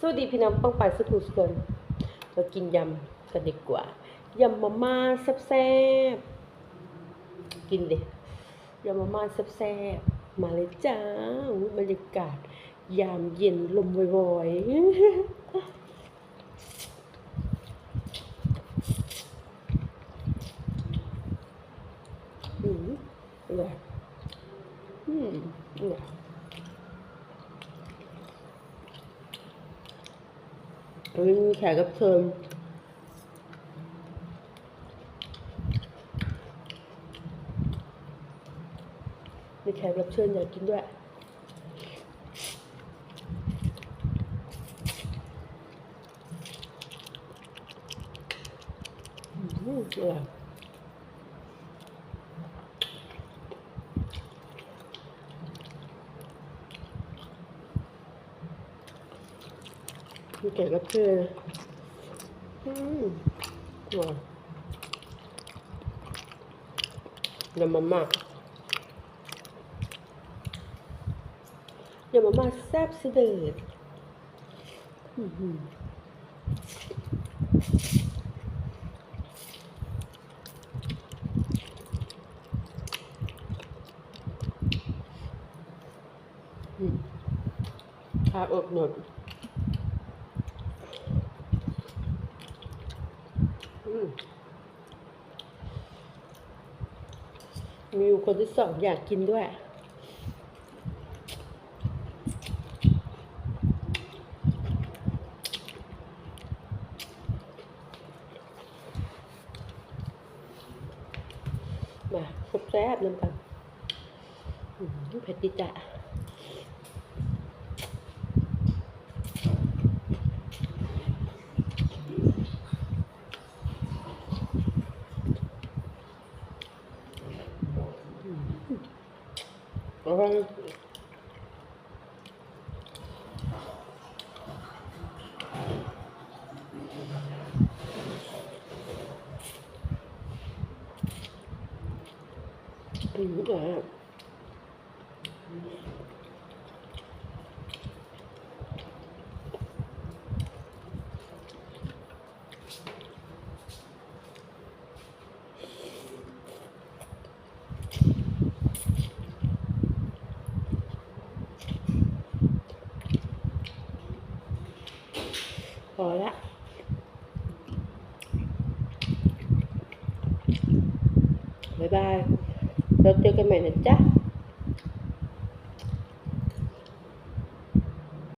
สวัสดีพี่น้องป้องไปสุขุสุคนมากินยำกันดีกว่ายำมาม่าแซ่บๆกินดิยำมาม่าแซ่บๆมาเลยจ้าอุ๊ยบรรยากาศ ยามเย็นลมวอยๆอืมอร่อยอืมอร่อย วันนี้มีแขกรับเชิญมีแขกรับเชิญอยากกินด้วยอืมอร่อย มีแขกรับเชิญอืมอร่อยยำมาม่ายำมาม่าแซ่บสุดเด็ดอือหืออืมพาอกหนด มีอยู่คนที่สองอยากกินด้วยมาแซ่บๆน้ำกันเผ็ดจิจะ อร่อยอืมอร่อยอะ พอละบ๊ายบายเราเจอกันใหม่นะจ๊ะ